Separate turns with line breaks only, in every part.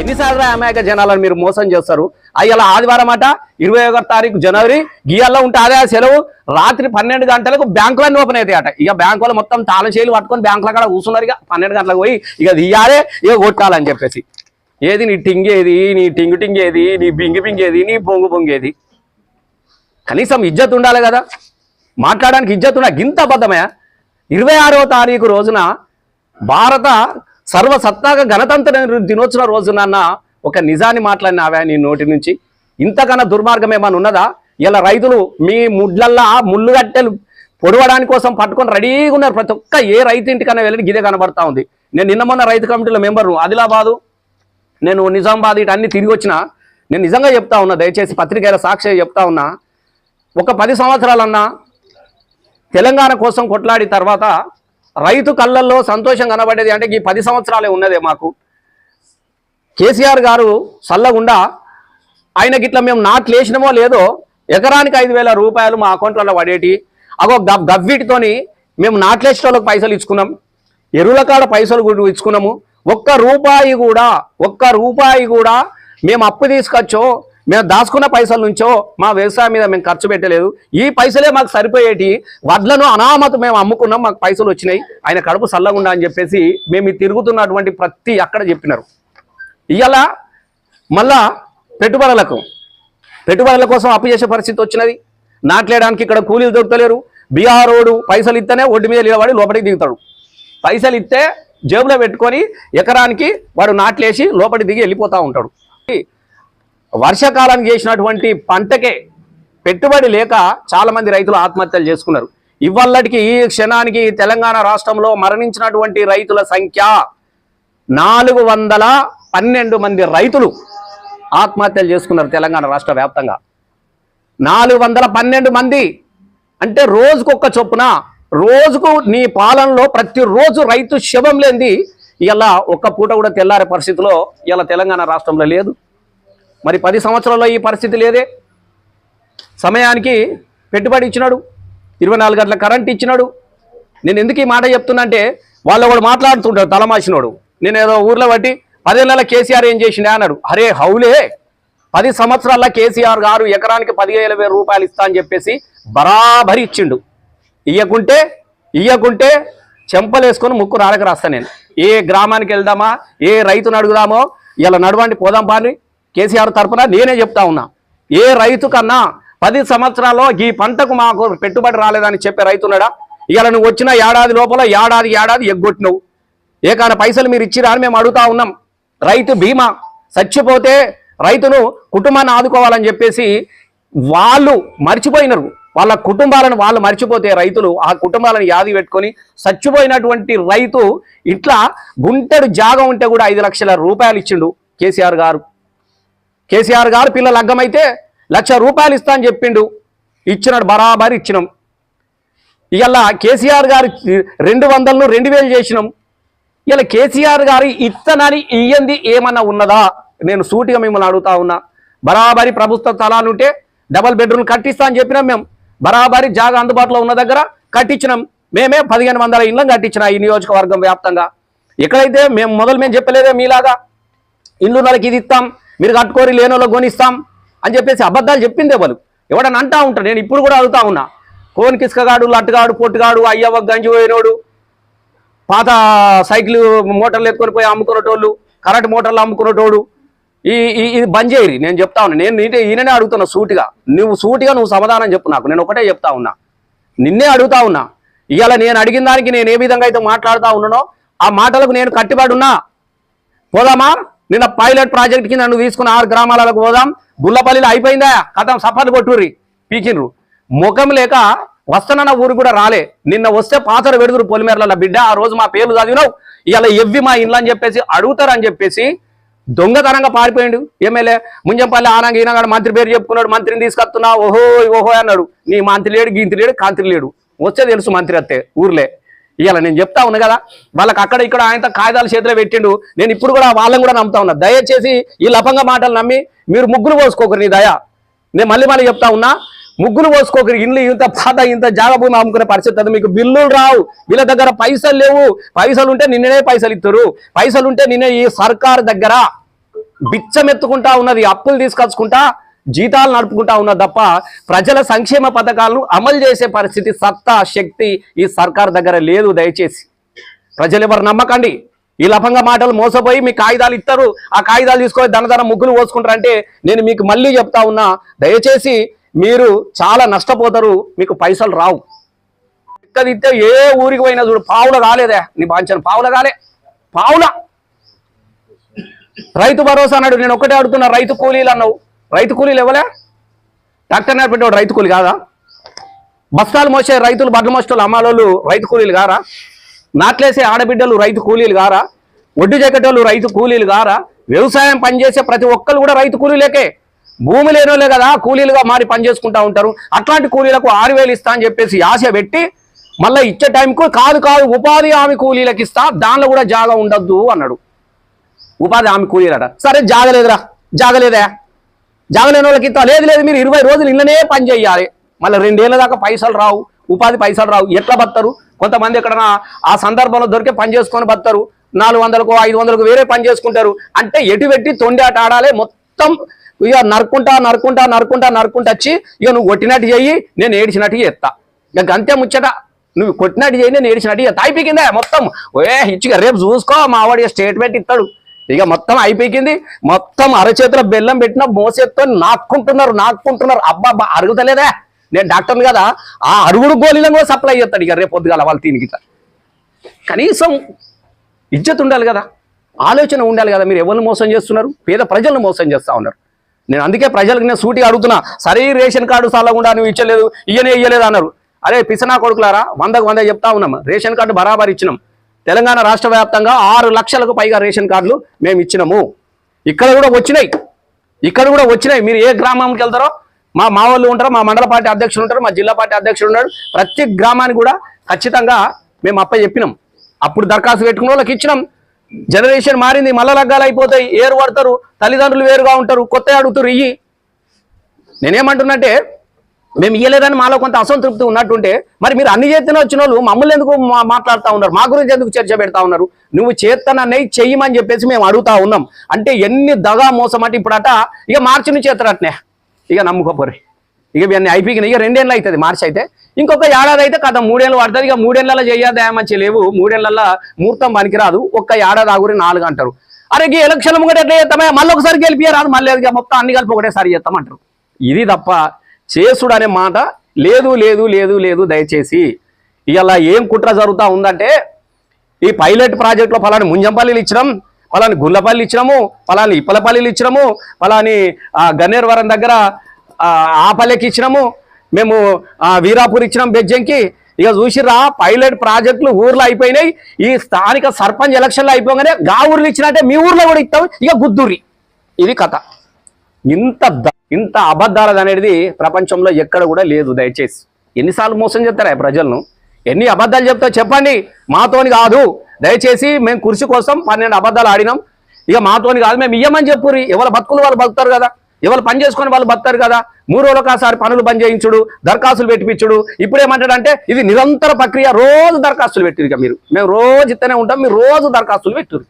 ఎన్నిసార్లు అమాయక జనాలను మీరు మోసం చేస్తారు? అయ్యాల ఆదివారం అట ఇరవై ఒకటి తారీఖు జనవరి గీయాల్లో ఉంటే అదే సెలవు? రాత్రి పన్నెండు గంటలకు బ్యాంకులన్నీ ఓపెన్ అవుతాయి అట ఇక బ్యాంకులు మొత్తం తాళం చేలు పట్టుకొని బ్యాంకుల కాడ కూర్చున్నారు ఇక. పన్నెండు గంటలకు పోయి ఇక ఇయ్యాలే ఇక కొట్టాలని చెప్పేసి. ఏది నీ టింగేది నీ టింగు టింగేది నీ బింగి బింగేది నీ పొంగు పొంగేది కనీసం ఇజ్జత్ ఉండాలి కదా. మాట్లాడడానికి ఇజ్జత్ ఉండాలి గింత అబద్ధమయ్యా? ఇరవై ఆరవ తారీఖు రోజున భారత సర్వసత్తాక గణతంత్ర దినోత్సవ రోజున ఒక నిజాన్ని మాట్లాడినావా నీ నోటి నుంచి. ఇంతకన్నా దుర్మార్గం ఏమైనా ఉన్నదా? ఇలా రైతులు మీ ముడ్లల్లా ముళ్ళు గట్టెలు పొడవడానికి కోసం పట్టుకొని రెడీగా ఉన్నారు ప్రతి ఒక్క ఏ రైతు ఇంటికన్నా వెళ్ళి గిదే కనబడతా ఉంది. నేను నిన్న మొన్న రైతు కమిటీలో మెంబరు ఆదిలాబాదు. నేను నిజామాబాద్ ఇటు అన్ని తిరిగి వచ్చిన నేను నిజంగా చెప్తా ఉన్నా దయచేసి పత్రికల సాక్షి చెప్తా ఉన్నా. ఒక పది సంవత్సరాలన్నా తెలంగాణ కోసం కొట్లాడి తర్వాత రైతు కళ్ళల్లో సంతోషం కనబడేది అంటే ఈ పది సంవత్సరాలే ఉన్నదే మాకు. కేసీఆర్ గారు చల్లగుండా ఆయన గిట్ల మేము నాట్లు వేసినామో లేదో ఎకరానికి ఐదు వేల రూపాయలు మా అకౌంట్లలో పడేటి. అగో గబ్ గవ్విటితోని మేము నాట్లేసిన వాళ్ళకి పైసలు ఇచ్చుకున్నాం. ఎరువుల కాడ పైసలు కూడా ఇచ్చుకున్నాము. ఒక్క రూపాయి కూడా ఒక్క రూపాయి కూడా మేము అప్పు తీసుకొచ్చో మేము దాచుకున్న పైసల నుంచో మా వ్యవసాయం మీద మేము ఖర్చు పెట్టలేదు. ఈ పైసలే మాకు సరిపోయేటి. వడ్లను అనామత మేము అమ్ముకున్నాం మాకు పైసలు వచ్చినాయి. ఆయన కడుపు సల్లగుండా అని చెప్పేసి మేము తిరుగుతున్నటువంటి ప్రతి అక్కడ చెప్పినారు. ఇవాళ మళ్ళా పెట్టుబడులకు. పెట్టుబడుల కోసం అప్పు చేసే పరిస్థితి వచ్చినది. నాట్లేయడానికి ఇక్కడ కూలీలు దొరకలేరు. బీహార్ రోడ్డు పైసలు ఇస్తేనే ఒడ్డు మీద నిలబడి లోపలికి దిగుతాడు. పైసలు ఇస్తే జేబులో పెట్టుకొని ఎకరానికి వాడు నాట్లేసి లోపలికి దిగి వెళ్ళిపోతూ ఉంటాడు. వర్షాకాలానికి చేసినటువంటి పంటకే పెట్టుబడి లేక చాలామంది రైతులు ఆత్మహత్యలు చేసుకున్నారు. ఇవాళకి ఈ క్షణానికి తెలంగాణ రాష్ట్రంలో మరణించినటువంటి రైతుల సంఖ్య నాలుగు వందల పన్నెండు మంది రైతులు ఆత్మహత్యలు చేసుకున్నారు తెలంగాణ రాష్ట్ర వ్యాప్తంగా. నాలుగు వందల పన్నెండు మంది అంటే రోజుకొక్క చొప్పున రోజుకు నీ పాలనలో ప్రతిరోజు రైతు శవం లేనిది ఇలా ఒక్క పూట కూడా తెల్లారే పరిస్థితిలో ఇలా తెలంగాణ రాష్ట్రంలో లేదు. మరి పది సంవత్సరాల్లో ఈ పరిస్థితి లేదే? సమయానికి పెట్టుబడి ఇచ్చినాడు. ఇరవై నాలుగు గంటల కరెంట్ ఇచ్చినాడు. నేను ఎందుకు ఈ మాట చెప్తున్నా అంటే వాళ్ళు ఒకడు మాట్లాడుతుంటాడు తలమాసినోడు. నేను ఏదో ఊర్లో బట్టి పదేళ్ళ కేసీఆర్ ఏం చేసిండే అన్నాడు. అరే హౌలే! పది సంవత్సరాల కేసీఆర్ గారు ఎకరానికి పదివేల వేల రూపాయలు ఇస్తా అని చెప్పేసి బరాబరి ఇచ్చిండు. ఇయ్యకుంటే ఇయ్యకుంటే చెంపలేసుకొని ముక్కు రాడక రాస్తా నేను. ఏ గ్రామానికి వెళ్దామా? ఏ రైతును అడుగుదామో? ఇలా నడవండి పోదాం పాని కేసీఆర్ తరఫున నేనే చెప్తా ఉన్నా. ఏ రైతు కన్నా పది సంవత్సరాల్లో ఈ పంటకు మాకు పెట్టుబడి రాలేదని చెప్పే రైతున్నాడా ఇవాళ నువ్వు వచ్చిన ఏడాది లోపల ఏడాది ఏడాది ఎగ్గొట్టినవు. ఏకాన పైసలు మీరు ఇచ్చిరా అని మేము అడుగుతా ఉన్నాం. రైతు బీమా చచ్చిపోతే రైతును కుటుంబాన్ని ఆదుకోవాలని చెప్పేసి వాళ్ళు మర్చిపోయినారు. వాళ్ళ కుటుంబాలను వాళ్ళు మర్చిపోతే రైతులు ఆ కుటుంబాలను యాది పెట్టుకొని చచ్చిపోయినటువంటి రైతు ఇట్లా గుంటెడు జాగం ఉంటే కూడా ఐదు లక్షల రూపాయలు ఇచ్చిండు కేసీఆర్ గారు. కేసీఆర్ గారు పిల్లలు లగ్గమైతే లక్ష రూపాయలు ఇస్తా అని చెప్పిండు. ఇచ్చినాడు బరాబరి ఇచ్చినాం. ఇవాళ కేసీఆర్ గారు రెండు వందలను రెండు వేలు చేసినాం. ఇలా కేసీఆర్ గారి ఇత్తనని ఇయ్యంది ఏమన్నా ఉన్నదా? నేను సూటిగా మిమ్మల్ని అడుగుతా ఉన్నా. బరాబరి ప్రభుత్వ స్థలాలు ఉంటే డబల్ బెడ్రూమ్ కట్టిస్తా అని చెప్పినాం మేము. బరాబరి జాగా అందుబాటులో ఉన్న దగ్గర కట్టించినాం. మేమే పదిహేను వందల ఇళ్ళం కట్టించిన ఈ నియోజకవర్గం వ్యాప్తంగా. ఎక్కడైతే మేము మొదలు మేము చెప్పలేదే మీలాగా. ఇల్లు నెలకి ఇది ఇస్తాం. మీరు కట్టుకోరి లేనోలో కొనిస్తాం అని చెప్పేసి అబద్ధాలు చెప్పిందే వాళ్ళు ఎవడని అంటా ఉంటాడు. నేను ఇప్పుడు కూడా అడుగుతా ఉన్నా. కోన్ కిస్కగాడు లట్టుగాడు పొట్టుగాడు అయ్యవ్వ గంజి పోయినోడు పాత సైకిల్ మోటార్లు ఎత్తుకొని పోయి అమ్ముకునేటోళ్ళు కరెంట్ మోటార్లు అమ్ముకునేటోడు ఈ ఈ- ఇది బంద్ చేయరి నేను చెప్తా ఉన్నా. నేను నీటే ఈయననే అడుగుతున్నా సూటిగా. నువ్వు సూటిగా నువ్వు సమాధానం చెప్పు నాకు. నేను ఒకటే చెప్తా ఉన్నా. నిన్నే అడుగుతా ఉన్నా. ఇవాళ నేను అడిగిన దానికి నేను ఏ విధంగా అయితే మాట్లాడుతూ ఉన్నానో ఆ మాటలకు నేను కట్టుబడి ఉన్నా. పోదామా? నిన్న పైలట్ ప్రాజెక్ట్ కింద నువ్వు తీసుకుని ఆరు గ్రామాలకు పోదాం. గుల్లపల్లిలో అయిపోయిందా? కథం సఫర్లు కొట్టుర్రి. పీకిన్రు ముఖం లేక వస్తానన్న ఊరు కూడా రాలే. నిన్న వస్తే పాతర పెడుతురు పొలిమేరల బిడ్డ. ఆ రోజు మా పేర్లు చదివినావు. ఇలా ఎవ్వి మా ఇండ్లు అని చెప్పేసి అడుగుతారని చెప్పేసి దొంగతనంగా పారిపోయిండు. ఎమ్మెల్యే ముంజంపల్లి ఆనంగ ఈనాడు మంత్రి పేరు చెప్పుకున్నాడు. మంత్రిని తీసుకొస్తున్నా. ఓహో ఓహో అన్నాడు. నీ మంత్రి లేడు గీంతి లేడు కాంతి లేడు. వస్తే తెలుసు మంత్రి అత్తే ఊర్లే. ఇవాళ నేను చెప్తా ఉన్నా కదా వాళ్ళకి అక్కడ ఇక్కడ ఆయన కాగితాలు చేతిలో పెట్టిండు. నేను ఇప్పుడు కూడా వాళ్ళని కూడా నమ్ముతా ఉన్నా. దయచేసి ఈ లపంగా మాటలు నమ్మి మీరు ముగ్గురు పోసుకోకరు నీ దయ. నేను మళ్ళీ మళ్ళీ చెప్తా ఉన్నా ముగ్గురు పోసుకోకరు ఇల్లు ఇంత పాత ఇంత జాగ భూమి అమ్ముకునే పరిస్థితి అది మీకు బిల్లులు రావు. వీళ్ళ దగ్గర పైసలు లేవు. పైసలు ఉంటే నిన్ననే పైసలు ఇస్తారు పైసలు ఉంటే నిన్నే ఈ సర్కార్ దగ్గర బిచ్చమెత్తుకుంటా ఉన్నది. అప్పులు తీసుకొచ్చుకుంటా జీతాలు నడుపుకుంటా ఉన్నా తప్ప ప్రజల సంక్షేమ పథకాలను అమలు చేసే పరిస్థితి సత్తా శక్తి ఈ సర్కార్ దగ్గర లేదు దయచేసి. ప్రజలు ఎవరు నమ్మకండి? ఈ లభంగా మాటలు మోసపోయి మీ కాగితాలు ఇస్తారు ఆ కాగితాలు తీసుకొని ధనధన ముగ్గులు పోసుకుంటారంటే నేను మీకు మళ్ళీ చెప్తా ఉన్నా దయచేసి మీరు చాలా నష్టపోతారు మీకు పైసలు రావు. ఇస్తే ఏ ఊరికి పోయినా చూడు పావుల కాలేదే నీ బాంచను పావుల కాలే పావుల. రైతు భరోసా అన్నాడు నేను ఒకటే అడుగుతున్నా రైతు కూలీలు అన్నావు. రైతు కూలీలు ఇవ్వలే డాక్టర్ నేర్పెట్టేవాడు రైతు కూలి కాదా? బస్తాలు మోసే రైతులు బడ్ల మోసేటోళ్ళు అమ్మాలోళ్ళు రైతు కూలీలు కారా? నాట్లేసే ఆడబిడ్డలు రైతు కూలీలు కారా? ఒడ్డు చెక్కటోళ్ళు రైతు కూలీలు కారా? వ్యవసాయం పనిచేసే ప్రతి ఒక్కరు కూడా రైతు కూలీలకే. భూమి లేనోళ్ళే కదా కూలీలుగా మారి పనిచేసుకుంటా ఉంటారు. అట్లాంటి కూలీలకు ఆరు వేలు ఇస్తా అని చెప్పేసి ఆశ పెట్టి మళ్ళీ ఇచ్చే టైంకు కాదు కాదు ఉపాధి హామీ కూలీలకు ఇస్తా దానిలో కూడా జాగా ఉండద్దు అన్నాడు. ఉపాధి హామీ కూలీలట. సరే జాగలేదురా. జాగలేదా. జాగలేని వాళ్ళకి ఇస్తా లేదు లేదు మీరు ఇరవై రోజులు ఇళ్ళనే పని చేయాలి. మళ్ళీ రెండేళ్ళ దాకా పైసలు రావు ఉపాధి పైసలు రావు ఎట్లా బతారు కొంతమంది ఎక్కడన్నా ఆ సందర్భంలో దొరికే పని చేసుకొని బతారు నాలుగు వందలకు ఐదు వందలకు వేరే పని చేసుకుంటారు. అంటే ఎటు పెట్టి తొండి ఆట ఆడాలి మొత్తం ఇక నరుకుంటా నరుకుంటా నరుకుంటా నరుకుంటా వచ్చి ఇక నువ్వు కొట్టినట్టు చెయ్యి నేను ఏడిచినట్టు చేస్తా. ఇక అంతే ముచ్చట. నువ్వు కొట్టినట్టు చేయి నేను ఏడిచినట్టు చేస్తా. అయిపోయిందా మొత్తం. ఏ ఇచ్చిగా రేపు చూసుకో మా వాడి స్టేట్మెంట్ ఇస్తాడు. ఇక మొత్తం అయిపోయింది. మొత్తం అరచేతుల బెల్లం పెట్టిన మోసేత్తో నాక్కుంటున్నారు నాక్కుంటున్నారు. అబ్బా అబ్బా అరుగుతలేదా నేను డాక్టర్ని కదా ఆ అరుగుడు గోళీలను కూడా సప్లై చేస్తాడు ఇక రేపు పొద్దుగాల వాళ్ళు తిని కనీసం ఇజ్జత్ ఉండాలి కదా ఆలోచన ఉండాలి కదా మీరు ఎవరిని మోసం చేస్తున్నారు? పేద ప్రజలను మోసం చేస్తా ఉన్నారు. నేను అందుకే ప్రజలకు నేను సూటిగా అడుగుతున్నా సరే రేషన్ కార్డు సల్లగుండా నువ్వు ఇచ్చలేదు ఇయ్యనే ఇయ్యలేదు అన్నారు. అరే పిసనా కొడుకులారా వందకు వంద చెప్తా ఉన్నాం. రేషన్ కార్డు బరాబర్ ఇచ్చినాం. తెలంగాణ రాష్ట్ర వ్యాప్తంగా ఆరు లక్షలకు పైగా రేషన్ కార్డులు మేము ఇచ్చినాము. ఇక్కడ కూడా వచ్చినాయి. ఇక్కడ కూడా వచ్చినాయి. మీరు ఏ గ్రామంకి వెళ్తారో మా మా వాళ్ళు ఉంటారు మా మండల పార్టీ అధ్యక్షులు ఉంటారు మా జిల్లా పార్టీ అధ్యక్షుడు ఉంటారు ప్రతి గ్రామానికి కూడా ఖచ్చితంగా మేము అప్ప చెప్పినాం. అప్పుడు దరఖాస్తు పెట్టుకున్న వాళ్ళకి ఇచ్చినాం. జనరేషన్ మారింది మల్ల లగ్గాలు అయిపోతాయి ఏరు పడతారు తల్లిదండ్రులు వేరుగా ఉంటారు కొత్త అడుగుతారు ఇయ్యి. నేనేమంటున్నంటే మేము ఇయ్యలేదని మాలో కొంత అసంతృప్తి ఉన్నట్టుంటే మరి మీరు అన్ని చేతనే వచ్చిన వాళ్ళు మమ్మల్ని ఎందుకు మా- మాట్లాడుతూ ఉన్నారు? మా గురించి ఎందుకు చర్చ పెడతా ఉన్నారు? నువ్వు చేతనన్నయ్యి చెయ్యమని చెప్పేసి మేము అడుగుతా ఉన్నాం. అంటే ఎన్ని దగా మోసం అంటే ఇప్పుడట ఇక మార్చి నుంచి ఎత్తరట్నే ఇక నమ్ముకోపోరి. ఇక ఇవన్నీ అయిపోయినాయి. ఇక రెండేళ్ళు అవుతుంది మార్చి అయితే. ఇంకొక ఏడాది అయితే కథ మూడేళ్ళు పడుతుంది. ఇక మూడేళ్ళ చెయ్యదా మంచి లేవు. మూడేళ్ళ ముహూర్తం పనికిరాదు. ఒక్క ఏడాది ఆగురి నాలుగు అంటారు. అరే ఈ ఎలక్షన్ ముంగట ఎట్లా చేస్తామే మళ్ళీ ఒకసారి గెలిపియరాదు మళ్ళీ ఇక మొత్తం అన్ని కలిపి ఒకటేసారి చేస్తామంటారు ఇది తప్ప చేసుడు అనే మాట లేదు లేదు లేదు లేదు దయచేసి. ఇలా ఏం కుట్ర జరుగుతూ ఉందంటే ఈ పైలట్ ప్రాజెక్టులో ఫలాని ముంజంపల్లిలు ఇచ్చడం ఫలాని గుల్లపల్లి ఇచ్చినాము ఫలాని ఇప్పలపల్లిలు ఇచ్చినాము ఫలాని ఆ, గన్నేరువరం దగ్గర ఆ, పల్లెకి ఇచ్చినాము మేము ఆ, వీరాపూర్ ఇచ్చినాం బెజ్జంకి. ఇక చూసిర్రా పైలట్ ప్రాజెక్టులు ఊర్లో అయిపోయినాయి ఈ స్థానిక సర్పంచ్ ఎలక్షన్లు అయిపోగానే గా ఊర్లు ఇచ్చినట్టే మీ ఊర్లో కూడా ఇస్తాం ఇక గుద్దూరి ఇది కథ. ఇంత ఇంత అబద్ధాలు అనేది ప్రపంచంలో ఎక్కడ కూడా లేదు దయచేసి. ఎన్నిసార్లు మోసం చేస్తారా ప్రజలను? ఎన్ని అబద్ధాలు చెప్తా చెప్పండి. మాతోని కాదు. దయచేసి మేము కుర్చీ కోసం పన్నెండు అబద్ధాలు ఆడినాం. ఇక మాతోని కాదు మేము ఇయ్యమని చెప్పుర్రి. ఎవరి బతుకులు వాళ్ళు బతుకుతారు కదా. ఎవరు పని చేసుకొని వాళ్ళు బతుతారు కదా. మూడు రోజులకు ఒకసారి పనులు బంద్ చేయించుడు దరఖాస్తులు పెట్టిపించుడు ఇప్పుడు ఏమంటాడంటే ఇది నిరంతర ప్రక్రియ రోజు దరఖాస్తులు పెట్టిరు ఇక మీరు. మేము రోజు ఇస్తూనే ఉంటాం మీరు రోజు దరఖాస్తులు పెట్టురు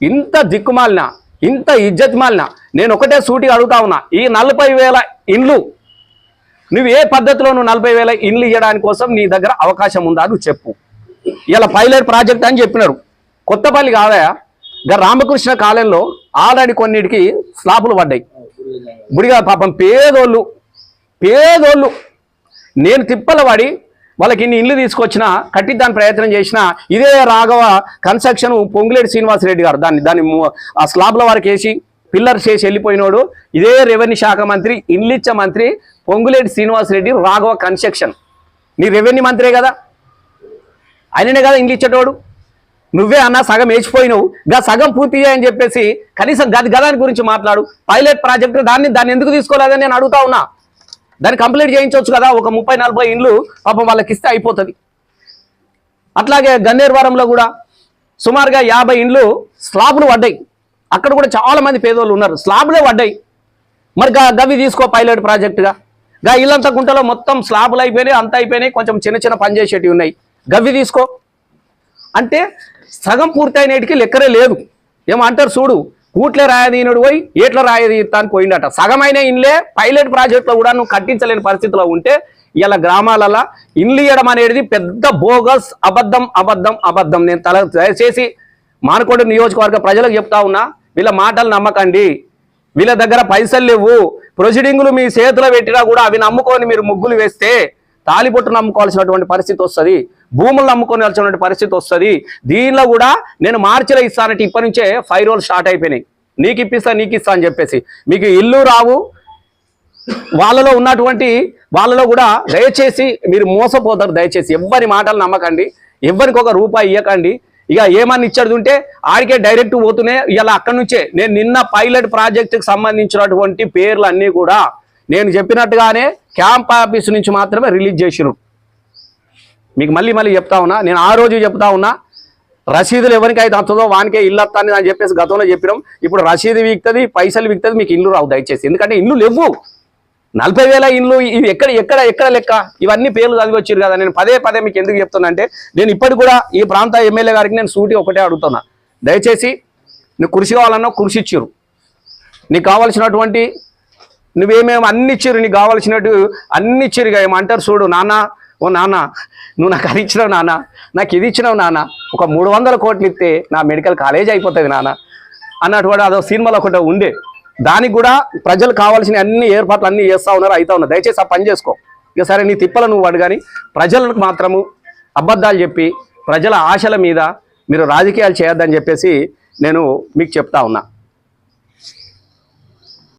ఇంత దిక్కుమాలిన ఇంత ఇజ్జత్ మాలిన నేను ఒకటే సూటిగా అడుగుతా ఉన్నా ఈ నలభై వేల ఇండ్లు నువ్వు ఏ పద్ధతిలో నువ్వు నలభై వేల ఇండ్లు ఇవ్వడానికి కోసం నీ దగ్గర అవకాశం ఉందా నువ్వు చెప్పు. ఇలా పైలట్ ప్రాజెక్ట్ అని చెప్పినారు. కొత్తపల్లి కాదా? గా రామకృష్ణ కాలంలో ఆల్రెడీ కొన్నిటికి స్లాపులు పడ్డాయి. గుడిగా పాపం పేదోళ్ళు పేదోళ్ళు నేను తిప్పల పడి వాళ్ళకి ఇన్ని ఇల్లు తీసుకొచ్చినా కట్టిద్దాని ప్రయత్నం చేసినా ఇదే రాఘవ కన్స్ట్రక్షన్ పొంగులేటి శ్రీనివాసరెడ్డి గారు దాన్ని దాన్ని ఆ స్లాబ్ల వారికి వేసి పిల్లర్ చేసి వెళ్ళిపోయినోడు. ఇదే రెవెన్యూ శాఖ మంత్రి ఇన్లిచ్చ మంత్రి పొంగులేటి శ్రీనివాసరెడ్డి రాఘవ కన్స్ట్రక్షన్ నీ రెవెన్యూ మంత్రే కదా. ఆయననే కదా ఇండ్లు నువ్వే అన్న సగం వేసిపోయినావు. గా సగం పూర్తి చేయని చెప్పేసి కనీసం గది గదాని గురించి మాట్లాడు. పైలట్ ప్రాజెక్టు దాన్ని దాన్ని ఎందుకు తీసుకోలేదని నేను అడుగుతా ఉన్నా. దాన్ని కంప్లీట్ చేయించవచ్చు కదా. ఒక ముప్పై నలభై ఇండ్లు పాపం వాళ్ళకి ఇస్తే అయిపోతుంది. అట్లాగే గన్నేరువరంలో కూడా సుమారుగా యాభై ఇండ్లు స్లాబ్లు పడ్డాయి. అక్కడ కూడా చాలా మంది పేదోళ్ళు ఉన్నారు. స్లాబ్లే పడ్డాయి. మరి గా గవి తీసుకో పైలట్ ప్రాజెక్టుగా. గా ఇల్లంతా గుంటలో మొత్తం స్లాబ్లు అయిపోయినాయి అంతా అయిపోయినాయి కొంచెం చిన్న చిన్న పని చేసేటివి ఉన్నాయి. గవి తీసుకో. అంటే సగం పూర్తయినటికి లెక్కరే లేదు. ఏమో అంటారు చూడు కూట్లే రాయదీనుడు పోయి ఏట్ల రాయదీస్తా పోయిండట. సగమైన ఇన్లే పైలట్ ప్రాజెక్టులో కూడా నువ్వు కట్టించలేని పరిస్థితిలో ఉంటే ఇలా గ్రామాలలో ఇల్లు ఇవ్వడం అనేది పెద్ద బోగస్ అబద్ధం అబద్ధం అబద్ధం. నేను తల దయచేసి మానకోట నియోజకవర్గ ప్రజలకు చెప్తా ఉన్నా వీళ్ళ మాటలు నమ్మకండి. వీళ్ళ దగ్గర పైసలు లేవు. ప్రొసీడింగ్లు మీ చేతిలో పెట్టినా కూడా అవి నమ్ముకొని మీరు ముగ్గులు వేస్తే తాలిబొట్టు నమ్ముకోవాల్సినటువంటి పరిస్థితి వస్తుంది. భూములు నమ్ముకోవాల్సినటువంటి పరిస్థితి వస్తుంది. దీనిలో కూడా నేను మార్చిలో ఇస్తానంటే ఇప్పటి నుంచే ఫైవ్ రోల్ స్టార్ట్ అయిపోయినాయి. నీకు ఇప్పిస్తా నీకు ఇస్తా అని చెప్పేసి. మీకు ఇల్లు రావు. వాళ్ళలో ఉన్నటువంటి వాళ్ళలో కూడా దయచేసి మీరు మోసపోతారు దయచేసి. ఎవ్వరి మాటలు నమ్మకండి. ఎవ్వరికి ఒక రూపాయి ఇవ్వకండి ఇక ఏమని ఇచ్చాడు ఉంటే ఆడికే డైరెక్ట్ పోతూనే ఇలా అక్కడి నుంచే. నేను నిన్న పైలట్ ప్రాజెక్టుకి సంబంధించినటువంటి పేర్లు అన్నీ కూడా నేను చెప్పినట్టుగానే క్యాంప్ ఆఫీస్ నుంచి మాత్రమే రిలీజ్ చేసిరు మీకు మళ్ళీ మళ్ళీ చెప్తా ఉన్నా నేను ఆ రోజు చెప్తా ఉన్నా రసీదులు ఎవరికి అయితే వస్తుందో వానికే ఇల్లు అని చెప్పేసి గతంలో చెప్పినాం. ఇప్పుడు రసీదు వీక్తుంది పైసలు వీక్తుంది మీకు ఇల్లు రావు దయచేసి. ఎందుకంటే ఇల్లు లేవు. నలభై వేల ఇండ్లు ఇవి ఎక్కడ ఎక్కడ ఎక్కడ లెక్క? ఇవన్నీ పేర్లు చదివి వచ్చారు కదా. నేను పదే పదే మీకు ఎందుకు చెప్తున్నానంటే నేను ఇప్పటికి కూడా ఈ ప్రాంత ఎమ్మెల్యే గారికి నేను సూటి ఒకటే అడుగుతున్నా. దయచేసి నువ్వు కృషి కావాలన్నా కృషి ఇచ్చిరు నీకు కావాల్సినటువంటి నువ్వేమేమి అన్ని ఇచ్చిరు నీకు కావాల్సినట్టు అన్ని ఇచ్చిరు ఏమంటారు చూడు నాన్న ఓ నాన్న నువ్వు నాకు అది ఇచ్చినావు నాన్న నాకు ఇది ఇచ్చినావు నాన్న ఒక మూడు వందల కోట్లు ఇస్తే నా మెడికల్ కాలేజ్ అయిపోతుంది నాన్న అన్నటువంటి అదో సినిమాలో ఒకటి ఉండే. దానికి కూడా ప్రజలు కావాల్సిన అన్ని ఏర్పాట్లు అన్ని చేస్తా ఉన్నారు అవుతా ఉన్నారు. దయచేసి ఆ పని చేసుకో. ఇక సరే నీ తిప్పలు నువ్వు వాడు కానీ ప్రజలకు మాత్రము అబద్ధాలు చెప్పి ప్రజల ఆశల మీద మీరు రాజకీయాలు చేయొద్దని చెప్పేసి నేను మీకు చెప్తా ఉన్నా.